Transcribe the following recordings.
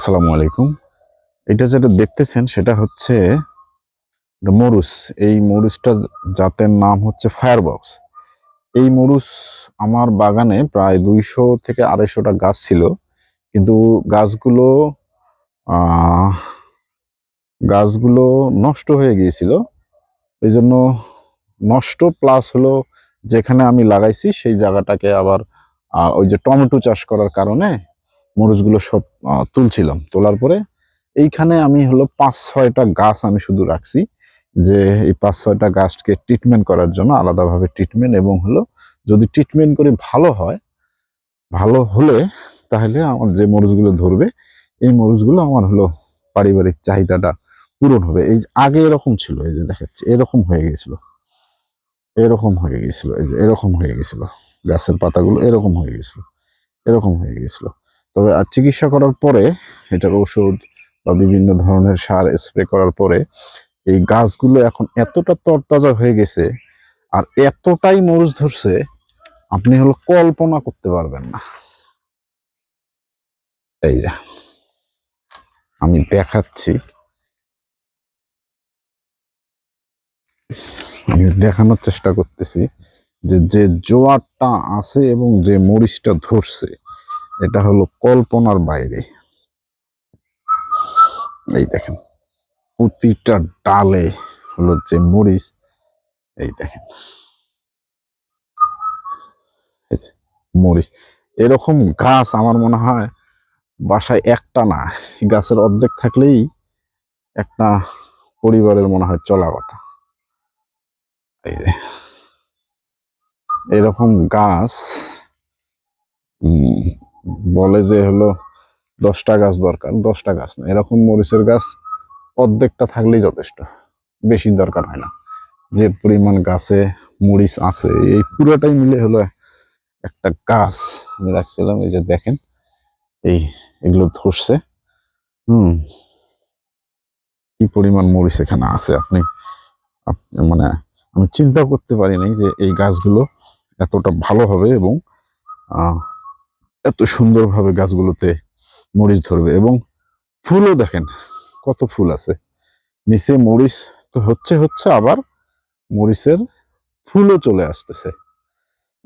আসসালামু আলাইকুম। এটা যেটা দেখতেছেন সেটা হচ্ছে মরুস। এই মরুসটা জাতের নাম হচ্ছে ফায়ারবক্স। এই মরুস আমার বাগানে প্রায় দুইশো থেকে আড়াইশোটা গাছ ছিল। কিন্তু গাছগুলো গাছগুলো নষ্ট হয়ে গিয়েছিল। এই জন্য নষ্ট প্লাস হলো যেখানে আমি লাগাইছি সেই জায়গাটাকে আবার ওই যে টমেটো চাষ করার কারণে মরিচগুলো সব তুলছিলাম। তোলার পরে এইখানে আমি হলো পাঁচ ছয়টা গাছ আমি শুধু রাখছি যে এই পাঁচ ছয়টা গাছকে ট্রিটমেন্ট করার জন্য আলাদাভাবে ট্রিটমেন্ট এবং হলো যদি ট্রিটমেন্ট করে ভালো হয়, ভালো হলে তাহলে আমার যে মরিচগুলো ধরবে, এই মরিচগুলো আমার হলো পারিবারিক চাহিদাটা পূরণ হবে। এই আগে এরকম ছিল, এই যে দেখাচ্ছি এরকম হয়ে গেছিল। এরকম হয়ে গেছিল, এই যে এরকম হয়ে গেছিল। গাছের পাতাগুলো এরকম হয়ে গেছিল, এরকম হয়ে গেছিল। তবে আর চিকিৎসা করার পরে এটার ওষুধ বা বিভিন্ন ধরনের সার স্প্রে করার পরে এই গাছগুলো এখন এতটা তরতাজা হয়ে গেছে আর এতটাই মরুচ ধরছে, আপনি হলো কল্পনা করতে পারবেন না। এই আমি দেখাচ্ছি। আমি দেখানোর চেষ্টা করতেছি যে যে জোয়ারটা আছে এবং যে মরিচটা ধরছে এটা হলো কল্পনার বাইরে। এই দেখেন, প্রতিটা ডালে হলো যে মরিচ, এই দেখেন। মরিচ, এরকম গাছ আমার মনে হয় বাসায় একটা না, গাছের অর্ধেক থাকলেই একটা পরিবারের মনে হয় চলা কথা। এই যে, এরকম গাছ বলে যে হলো দশটা গাছ দরকার, দশটা গাছ না, এরকম মরিচের গাছ অর্ধেকটা থাকলেই যথেষ্ট, বেশি দরকার হয় না। যে পরিমাণ গাছে মরিচ আছে, এই পুরোটাই মিলে হলো একটা গাছ। আমি রাখছিলাম, এই যে দেখেন, এই এগুলো ধরছে হুম, কি পরিমাণ মরিচ এখানে আছে আপনি মানে আমি চিন্তা করতে পারি নাই যে এই গাছগুলো এতটা ভালো হবে এবং এত সুন্দরভাবে গাছগুলোতে মরিচ ধরবে এবং ফুলও দেখেন, কত ফুল আছে। নিচে মরিচ তো হচ্ছে হচ্ছে আবার মরিচের ফুলও চলে আসতেছে।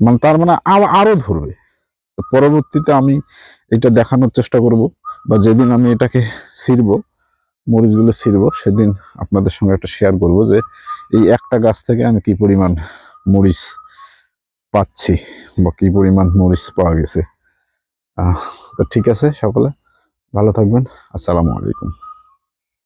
মানে তার মানে আ- আরও ধরবে। পরবর্তীতে আমি এটা দেখানোর চেষ্টা করব বা যেদিন আমি এটাকে ছিড়ব, মরিচগুলো ছিড়ব, সেদিন আপনাদের সঙ্গে একটা শেয়ার করব যে এই একটা গাছ থেকে আমি কি পরিমাণ মরিচ পাচ্ছি বা কি পরিমাণ মরিচ পাওয়া গেছে। তো ঠিক আছে সকলে ভালো থাকবেন। আসসালামু আলাইকুম।